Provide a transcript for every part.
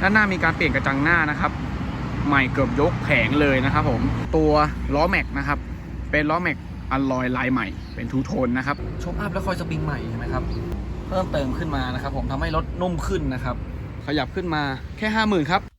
ด้านหน้ามีการเปลี่ยนกระจังหน้านะครับใหม่เกือบยกแผงเลยนะครับผมตัวล้อแม็กนะครับเป็นล้อแม็กอัลลอยลายใหม่เป็นทูโทนนะครับโชคอัพและคอยสปริงใหม่ใช่ไหมครับเพิ่มเติมขึ้นมานะครับผมทำให้รถนุ่มขึ้นนะครับขยับขึ้นมาแค่ 50,000 ครับ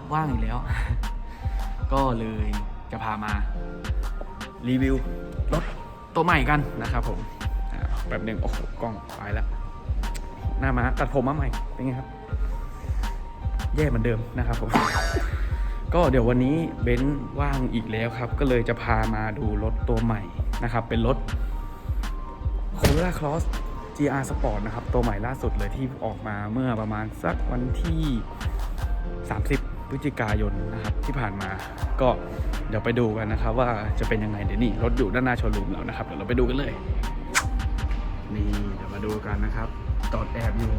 ครับว่างอีกแล้ว ก็เลยจะพามารีวิวรถตัวใหม่กันนะครับผมแบบหนึ่งโอ้โหกล้องไปแล้ว หน้ามาตัดผมมาใหม่ เป็นไงครับ แย่เหมือนเดิมนะครับผม ก็เดี๋ยววันนี้เบนซ์ว่างอีกแล้วครับ ก็เลยจะพามาดูรถตัวใหม่นะครับ เป็นรถ c o r o l a Cross GR Sport นะครับ ตัวใหม่ล่าสุดเลยที่ออกมาเมื่อประมาณสักวันที่ 30 พฤศจิกายนนะครับที่ผ่านมา ก็เดี๋ยวไปดูกันนะครับ ว่าจะเป็นยังไงเดี๋ยวนี้รถอยู่ด้านหน้าโชว์รูมแล้วนะครับเดี๋ยวเราไปดูกันเลยนี่เดี๋ยวมาดูกันนะครับจอดแอบอยู่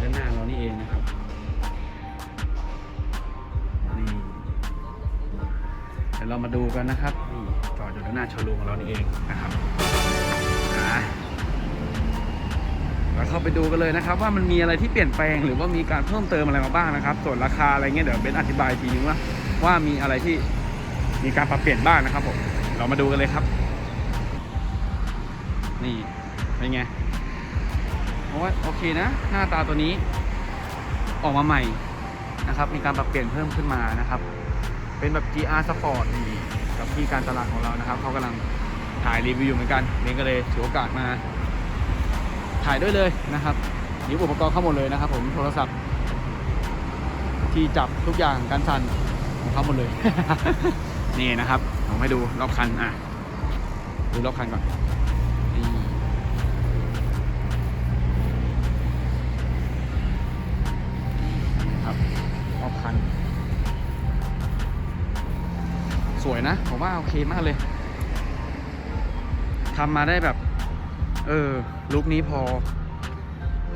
ด้านหน้าเรานี่เองนะครับนี่เดี๋ยวเรามาดูกันนะครับนี่จอดอยู่ด้านหน้าโชว์รูมของเรานี่เองนะครับ เข้าไปดูกันเลยนะครับ ว่ามันมีอะไรที่เปลี่ยนแปลงหรือว่ามีการเพิ่มเติมอะไรมาบ้างนะครับ ส่วนราคาอะไรเงี้ยเดี๋ยวเบนอธิบายทีนึงว่าว่ามีอะไรที่มีการปรับเปลี่ยนบ้างนะครับผมเรามาดูกันเลยครับ นี่เป็นไงโอ้โอเคนะ หน้าตาตัวนี้ ออกมาใหม่นะครับ มีการปรับเปลี่ยนเพิ่มขึ้นมานะครับ เป็นแบบ GR Sport นี่กับที่การตลาดของเรานะครับเขากำลังถ่ายรีวิวเหมือนกันเบนก็เลยถือโอกาสมา ถ่ายด้วยเลยนะครับนี่อุปกรณ์เข้าหมดเลยนะครับ ผมโทรศัพท์ ที่จับทุกอย่างการสั่นของเขาหมดเลย นี่นะครับผมให้ดูรอบคันอะดูรอบคันก่อนนี่ครับรอบคัน สวยนะ ผมว่าโอเคมากเลยทำมาได้แบบ เออลุคนี้พอ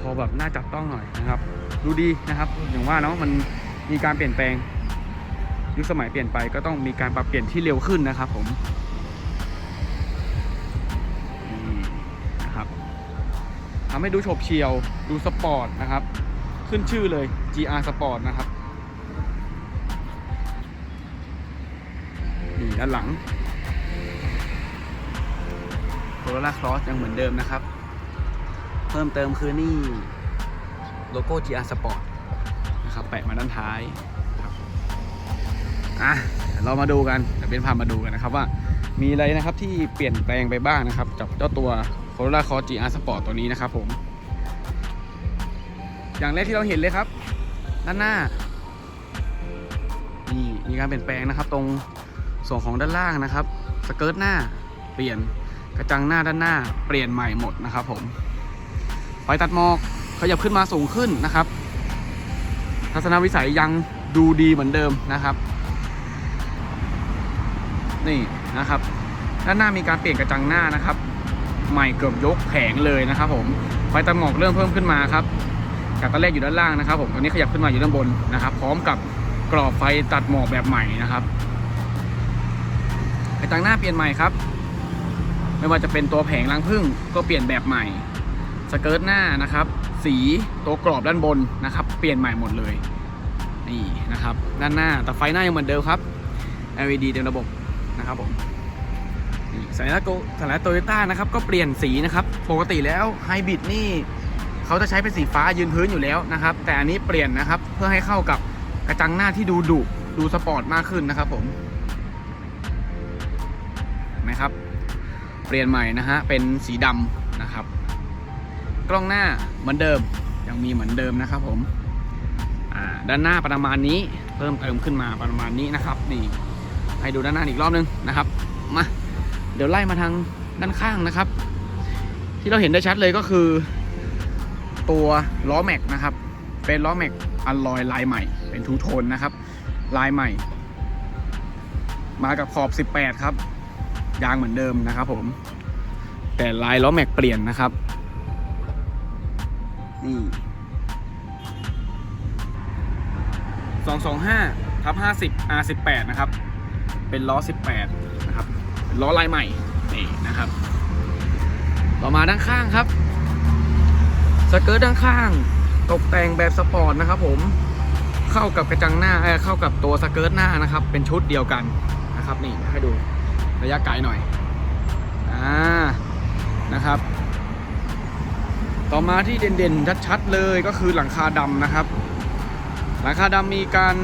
พอแบบน่าจับต้องหน่อยนะครับ ดูดีนะครับ อย่างว่าเนาะมันมีการเปลี่ยนแปลง ยุคสมัยเปลี่ยนไปก็ต้องมีการปรับเปลี่ยนที่เร็วขึ้นนะครับ ผมนี่นะครับทำให้ดูโฉบเฉี่ยว ดูสปอร์ตนะครับ ขึ้นชื่อเลย GR Sport นะครับนี่ด้านหลัง Corolla Cross ยังเหมือนเดิมนะครับ เพิ่มเติมคือนี่โลโก้ GR Sport นะครับแปะมาด้านท้ายครับอะเดี๋ยวเรามาดูกันเดี๋ยวเป็นพามาดูกันนะครับว่ามีอะไรนะครับที่เปลี่ยนแปลงไปบ้างนะครับกับเจ้าตัว Corolla Cross GR Sport ตัวนี้นะครับผม อย่างแรกที่เราเห็นเลยครับ ด้านหน้านี่มีการเปลี่ยนแปลงนะครับ ตรงส่วนของด้านล่างนะครับ สเกิร์ตหน้าเปลี่ยน กระจังหน้าด้านหน้าเปลี่ยนใหม่หมดนะครับผมไฟตัดหมอกขยับขึ้นมาสูงขึ้นนะครับทัศนวิสัยยังดูดีเหมือนเดิมนะครับ นี่นะครับ ด้านหน้ามีการเปลี่ยนกระจังหน้านะครับ ใหม่เกือบยกแผงเลยนะครับ ผมไฟตัดหมอกเริ่มเพิ่มขึ้นมาครับจากตอนแรกอยู่ด้านล่างนะครับ ผมตอนนี้ขยับขึ้นมาอยู่ด้านบนนะครับ พร้อมกับกรอบไฟตัดหมอกแบบใหม่นะครับกระจังหน้าเปลี่ยนใหม่ครับ ไม่ว่าจะเป็นตัวแผงรังพึ่งก็เปลี่ยนแบบใหม่สเกิร์ตหน้านะครับ สีตัวกรอบด้านบนนะครับ เปลี่ยนใหม่หมดเลยนี่นะครับ ด้านหน้าแต่ไฟหน้ายังเหมือนเดิมครับ LED เต็มระบบนะครับผมสัญลักษณ์โสัญลักษณ์โตโยต้านะครับก็เปลี่ยนสีนะครับปกติแล้วไฮบริดนี่เขาจะใช้เป็นสีฟ้ายืนพื้นอยู่แล้วนะครับ แต่อันนี้เปลี่ยนนะครับเพื่อให้เข้ากับกระจังหน้าที่ดูดุดูสปอร์ตมากขึ้นนะครับผม เปลี่ยนใหม่นะฮะ เป็นสีดำนะครับ กล้องหน้าเหมือนเดิม ยังมีเหมือนเดิมนะครับผม ด้านหน้าประมาณนี้ เพิ่มเติมขึ้นมาประมาณนี้นะครับ นี่ ให้ดูด้านหน้าอีกรอบนึงนะครับ มา เดี๋ยวไล่มาทางด้านข้างนะครับ ที่เราเห็นได้ชัดเลยก็คือ ตัวล้อแม็กนะครับ เป็นล้อแม็กอัลลอยลายใหม่ เป็นทูโทนนะครับ ลายใหม่ มากับขอบ 18 ครับ ยางเหมือนเดิมนะครับผม แต่ลายล้อแม็กเปลี่ยนนะครับ นี่225ทับ50 R18 นะครับ เป็นล้อ18นะครับ ล้อลายใหม่ นี่นะครับ ต่อมาด้านข้างครับ สเกิร์ตด้านข้าง ตกแต่งแบบสปอร์ตนะครับผมเข้ากับกระจังหน้าเข้ากับตัวสเกิร์ตหน้านะครับ เป็นชุดเดียวกันนะครับ นี่ให้ดู ระยะไกลหน่อยอ่านะครับ ต่อมาที่เด่นๆชัดๆเลยก็คือหลังคาดำนะครับ หลังคาดำมีการ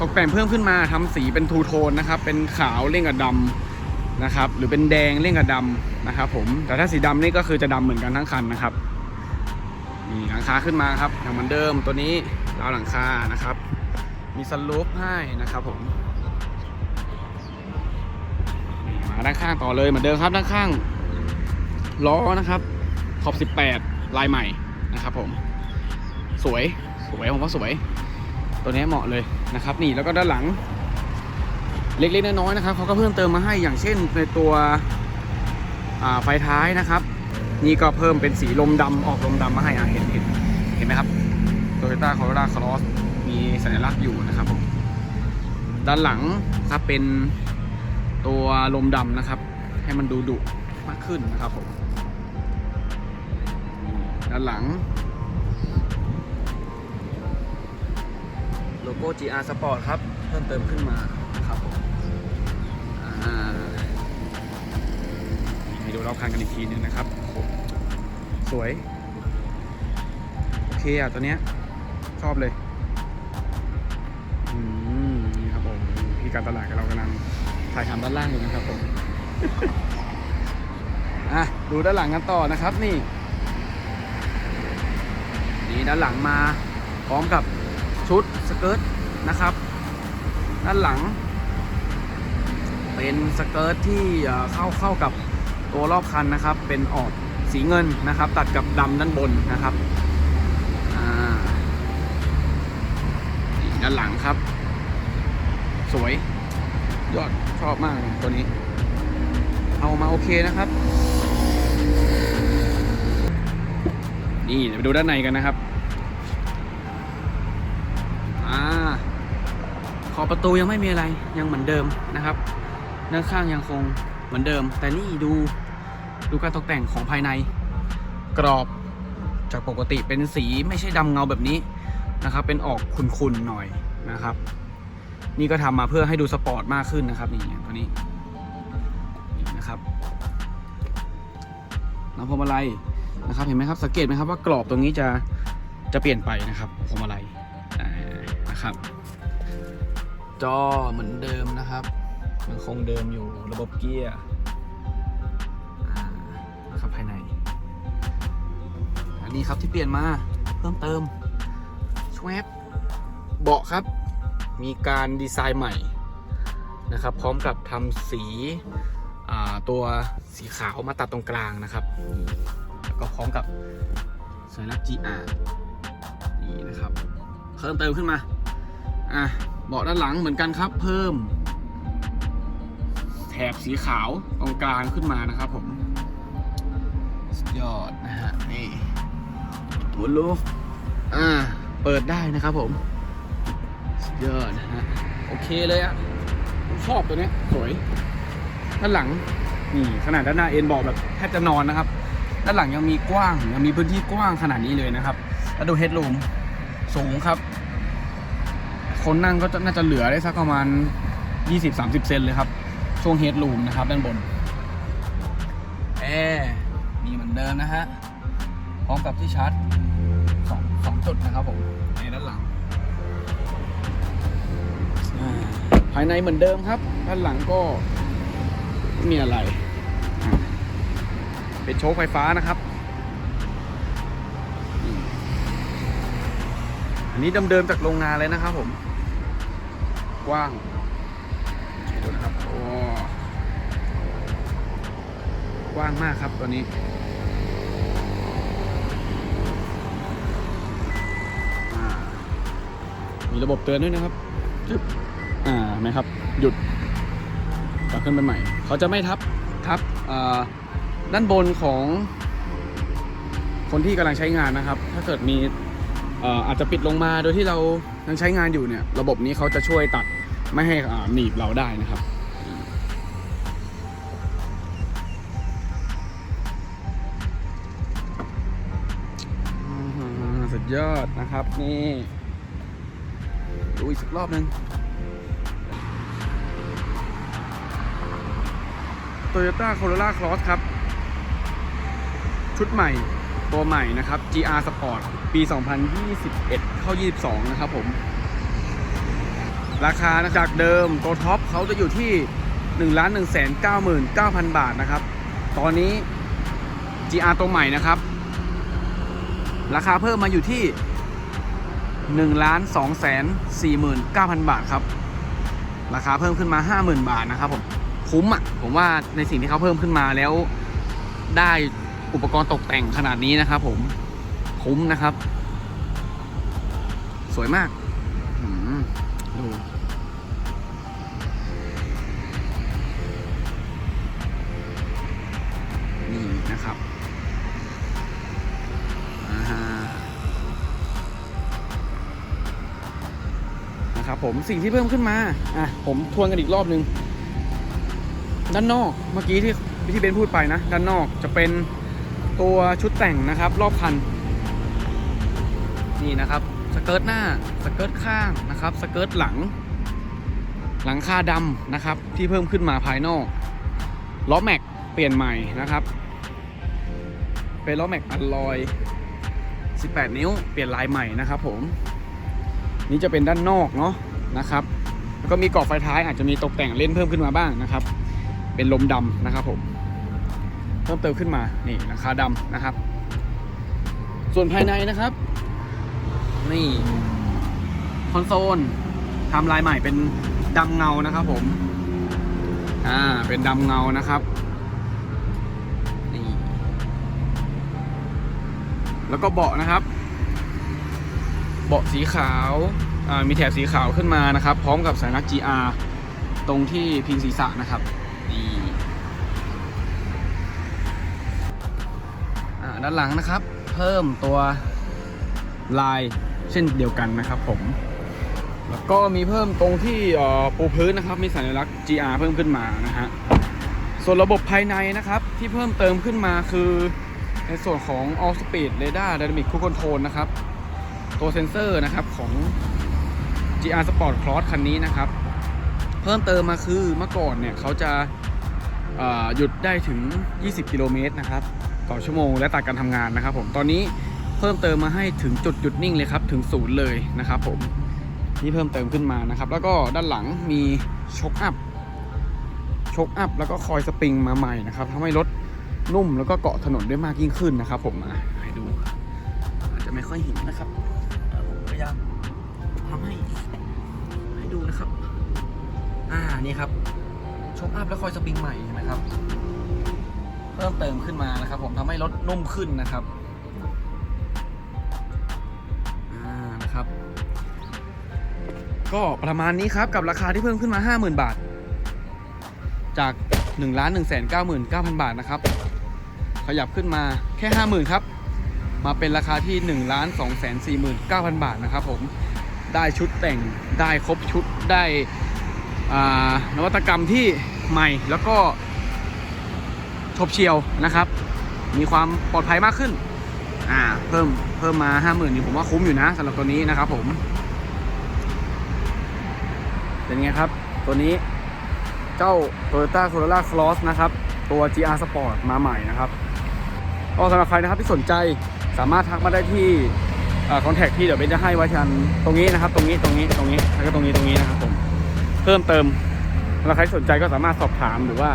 ตกแต่งเพิ่มขึ้นมาทำสีเป็นทูโทนนะครับ เป็นขาวเล่งกับดำนะครับ หรือเป็นแดงเล่งกับดำนะครับ ผมแต่ถ้าสีดำนี่ก็คือจะดำเหมือนกันทั้งคันนะครับนี่หลังคาขึ้นมาครับอย่างเหมือนเดิมตัวนี้ราวหลังคานะครับ มีสลูปให้นะครับผม ด้านข้างต่อเลยเหมือนเดิมครับด้านข้างล้อนะครับ ขอบ 18 ลายใหม่นะครับผมสวยสวยผมว่าสวย ตัวนี้เหมาะเลยนะครับ นี่แล้วก็ด้านหลัง เล็กๆน้อยๆนะครับเขาก็เพิ่มเติมมาให้อย่างเช่นในตัวไฟท้ายนะครับ นี่ก็เพิ่มเป็นสีลมดำออกลมดำมาให้อะเห็นเห็นเห็นไหมครับ Toyota Corolla Cross มีสัญลักษณ์อยู่นะครับผมด้านหลังครับเป็น ตัวลมดำนะครับ ให้มันดูดุมากขึ้นนะครับผมด้านหลัง โลโก้ GR Sport ครับ เพิ่มเติมขึ้นมานะครับผมอ่าให้ดูรอบคันกันอีกทีหนึงนะครับ สวย โอเคอะตัวเนี้ย ชอบเลย อืม นี่ครับผม พี่การตลาดกับเรากำลัง ถ่ายทำด้านล่างอยู่นะครับผมอะดูด้านหลังกันต่อนะครับนี่ นี่ด้านหลังมาพร้อมกับชุดสเกิร์ตนะครับ ด้านหลัง เป็นสเกิร์ตที่เข้าเข้ากับตัวรอบคันนะครับ เป็นออกสีเงินนะครับ ตัดกับดำด้านบนนะครับอ่าด้านหลังครับ สวย ยอดชอบมากตัวนี้ เอามาโอเคนะครับ นี่ไปดูด้านในกันนะครับอ่าขอบประตูยังไม่มีอะไรยังเหมือนเดิมนะครับด้านข้างยังคงเหมือนเดิม แต่นี่ดูดูการตกแต่งของภายใน กรอบจากปกติเป็นสีไม่ใช่ดำเงาแบบนี้นะครับ เป็นออกขุ่นๆหน่อยนะครับ นี่ก็ทำมาเพื่อให้ดูสปอร์ตมากขึ้นนะครับนี่ตัวนี้นะครับแล้วพวงมาลัยนะครับเห็นไหมครับสังเกตไหมครับว่ากรอบตรงนี้จะจะเปลี่ยนไปนะครับพวงมาลัยนะครับ จอเหมือนเดิมนะครับยังคงเดิมอยู่ระบบเกียร์นะครับภายในอันนี้ครับที่เปลี่ยนมาเพิ่มเติมชวบเบาะครับ มีการดีไซน์ใหม่นะครับ พร้อมกับทำสีตัวสีขาวมาตัดตรงกลางนะครับ แล้วก็พร้อมกับสัญลักษณ์ GR นี่นะครับ เพิ่มเติมขึ้นมา อะเบาะด้านหลังเหมือนกันครับ เพิ่ม แถบสีขาวตรงกลางขึ้นมานะครับผม สุดยอดนะฮะ นี่หัวลูฟอ่า เปิดได้นะครับผม ยอดนะฮะโอเคเลยอะชอบตัวนี้สวย ด้านหลังนี่ขนาดด้านหน้าเอ็นบอกแบบแทบจะนอนนะครับ ด้านหลังยังมีกว้างยังมีพื้นที่กว้างขนาดนี้เลยนะครับแล้วดูเฮดรูมสูงครับ คนนั่งก็น่าจะเหลือได้สักประมาณ 20-30 เซนเลยครับ ช่วงเฮดรูมนะครับด้านบนแอร์มีเหมือนเดิมนะฮะพร้อมกับที่ชาร์จสองสองจุดนะครับผม ภายในเหมือนเดิมครับ ด้านหลังก็ไม่มีอะไร เป็นโชคไฟฟ้านะครับ อันนี้เดิมๆจากโรงงานเลยนะครับผม กว้างดูนะครับโอ้กว้างมากครับตัวนี้มีระบบเตือนด้วยนะครับจึ๊บ อ่านไหมครับ หยุดกลับขึ้นไปใหม่ เขาจะไม่ทับทับอ่าด้านบนของคนที่กำลังใช้งานนะครับ ถ้าเกิดมีอาจจะปิดลงมาโดยที่เรายังใช้งานอยู่เนี่ย ระบบนี้เขาจะช่วยตัดไม่ให้หนีบเราได้นะครับสุดยอดนะครับ นี่ ดูอีกสักรอบหนึ่ง Toyota Corolla Cross ครับ ชุดใหม่ตัวใหม่นะครับ GR Sport ปี 2021 เข้า 22 นะครับผม ราคาจากเดิมตัวท็อปเขาจะอยู่ที่ 1 1 9 9 0 0 0 บาทนะครับ ตอนนี้ GR ตัวใหม่นะครับ ราคาเพิ่มมาอยู่ที่1ล้าน2แสน49,000 บาทครับ ราคาเพิ่มขึ้นมา 50,000 บาทนะครับผม คุ้มอะ ผมว่าในสิ่งที่เขาเพิ่มขึ้นมาแล้ว ได้อุปกรณ์ตกแต่งขนาดนี้นะครับ ผมคุ้มนะครับ สวยมากดูนี่นะครับอ่าฮะนะครับผมสิ่งที่เพิ่มขึ้นมา อะ ผมทวนกันอีกรอบนึง ด้านนอกเมื่อกี้ที่ที่เบนพูดไปนะ ด้านนอกจะเป็นตัวชุดแต่งนะครับ รอบคัน นี่นะครับสเกิร์ตหน้าสเกิร์ตข้างนะครับสเกิร์ตหลัง หลังคาดำนะครับ ที่เพิ่มขึ้นมาภายนอกล้อแม็กเปลี่ยนใหม่นะครับ เป็นล้อแม็กอัลลอย 18 นิ้ว เปลี่ยนลายใหม่นะครับ ผม นี่จะเป็นด้านนอกเนาะนะครับ แล้วก็มีกรอบไฟท้ายอาจจะมีตกแต่งเล่นเพิ่มขึ้นมาบ้างนะครับ เป็นลมดำนะครับผมเพิ่มเติมขึ้นมานี่ราคาดำนะครับ ส่วนภายในนะครับ นี่คอนโซลทำลายใหม่เป็นดำเงานะครับผมอ่าเป็นดำเงานะครับนี่แล้วก็เบาะนะครับเบาะสีขาวอ่ามีแถบสีขาวขึ้นมานะครับ พร้อมกับสัญลัก GR ตรงที่พิงศีรษะนะครับ นี่ด้านหลังนะครับ เพิ่มตัวลายเช่นเดียวกันนะครับผม แล้วก็มีเพิ่มตรงที่ปูพื้นนะครับ มีสัญลักษณ์ GR เพิ่มขึ้นมานะฮะ ส่วนระบบภายในนะครับที่เพิ่มเติมขึ้นมาคือในส่วนของ All Speed Radar Dynamic Cruise Control นะครับ ตัวเซ็นเซอร์นะครับของ GR Sport Cross คันนี้นะครับ เพิ่มเติมมาคือเมื่อก่อนเนี่ยเขาจะ หยุดได้ถึง 20 กิโลเมตรนะครับต่อชั่วโมงและตัดการทำงานนะครับ ผมตอนนี้เพิ่มเติมมาให้ถึงจุดหยุดนิ่งเลยครับถึงศูนย์เลยนะครับ ผมนี่เพิ่มเติมขึ้นมานะครับ แล้วก็ด้านหลังมีช็อคอัพช็อคอัพแล้วก็คอยสปริงมาใหม่นะครับทำให้รถนุ่มแล้วก็เกาะถนนได้มากยิ่งขึ้นนะครับ ผมอะให้ดูอาจจะไม่ค่อยเห็นนะครับผมพยายามทำให้ให้ดูนะครับ อ่านี่ครับ ชกอัพแล้วคอยสปริงใหม่เห็นไหมครับ เพิ่มเติมขึ้นมานะครับ ผมทำให้รถนุ่มขึ้นนะครับนะครับ ก็ประมาณนี้ครับกับราคาที่เพิ่มขึ้นมา 50,000 บาท จาก1ล้าน1 9 9 0 0 0 บาทนะครับ ขยับขึ้นมาแค่ 50,000 ครับ มาเป็นราคาที่1ล้าน2 4 9 0 0 0 บาทนะครับผมได้ชุดแต่งได้ครบชุดได้นวัตกรรมที่ ใหม่ แล้วก็ชบเชียวนะครับ มีความปลอดภัยมากขึ้น อ่า เพิ่มเพิ่มมา50,000นี่ผมว่าคุ้มอยู่นะสำหรับตัวนี้นะครับผม เป็นไงครับ ตัวนี้เจ้า Toyota Corolla Cross นะครับ ตัว GR Sport มาใหม่นะครับก็สำหรับใครนะครับที่สนใจสามารถทักมาได้ที่คอนแทคที่เดี๋ยวเบนจะให้ไว้ทันตรงนี้นะครับ ตรงนี้ตรงนี้ตรงนี้แล้วก็ตรงนี้ตรงนี้นะครับผมเพิ่มเติม แล้วใครสนใจก็สามารถสอบถามหรือว่า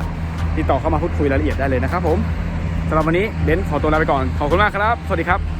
ติดต่อเข้ามาพูดคุยรายละเอียดได้เลยนะครับผมสำหรับวันนี้เบนขอตัวลาไปก่อน ขอบคุณมากครับ สวัสดีครับ